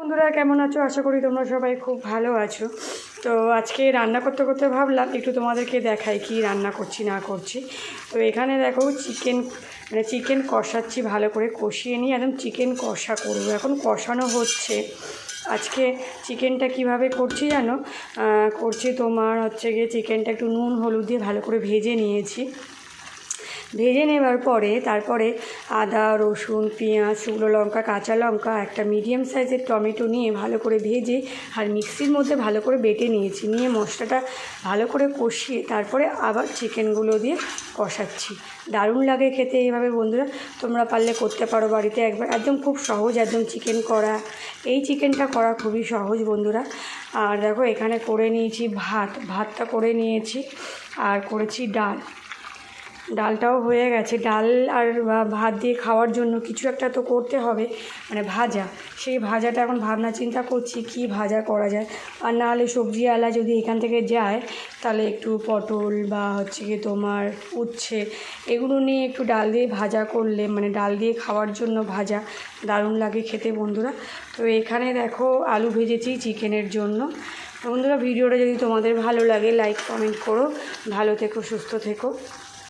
বন্ধুরা, কেমন আছো? আশা করি তোমরা সবাই খুব ভালো আছো। তো আজকে রান্না করতে করতে ভাবলাম, একটু তোমাদেরকে দেখাই কি রান্না করছি, না করছি। তো এখানে দেখো চিকেন মানে চিকেন কষাচ্ছি, ভালো করে কষিয়ে নিয়ে একদম চিকেন কষা করব। এখন কষানো হচ্ছে। আজকে চিকেনটা কীভাবে করছি জানো? করছি তোমার হচ্ছে গিয়ে চিকেনটা একটু নুন, হলুদ দিয়ে ভালো করে ভেজে নিয়েছি। ভেজে নেবার পরে তারপরে আদা, রসুন, পেঁয়াজ, শুকনো লঙ্কা, কাঁচা লঙ্কা, একটা মিডিয়াম সাইজের টমেটো নিয়ে ভালো করে ভেজে আর মিক্সির মধ্যে ভালো করে বেটে নিয়েছি। নিয়ে মশলাটা ভালো করে কষিয়ে তারপরে আবার চিকেনগুলো দিয়ে কষাচ্ছি। দারুণ লাগে খেতে এইভাবে বন্ধুরা। তোমরা পারলে করতে পারো বাড়িতে একবার। একদম খুব সহজ একদম চিকেন করা। এই চিকেনটা করা খুবই সহজ বন্ধুরা। আর দেখো এখানে করে নিয়েছি ভাত। ভাতটা করে নিয়েছি। আর করেছি ডাল। ডালটাও হয়ে গেছে। ডাল আর ভাত দিয়ে খাওয়ার জন্য কিছু একটা তো করতে হবে। মানে ভাজা। সেই ভাজাটা এখন ভাবনা চিন্তা করছি কি ভাজা করা যায়। আর না হলে সবজি আলা যদি এখান থেকে যায়, তাহলে একটু পটল বা হচ্ছে কি তোমার উচ্ছে, এগুলো নিয়ে একটু ডাল দিয়ে ভাজা করলে মানে ডাল দিয়ে খাওয়ার জন্য ভাজা দারুণ লাগে খেতে বন্ধুরা। তো এখানে দেখো আলু ভেজেছি চিকেনের জন্য। বন্ধুরা, ভিডিওটা যদি তোমাদের ভালো লাগে লাইক কমেন্ট করো। ভালো থেকো, সুস্থ থেকো।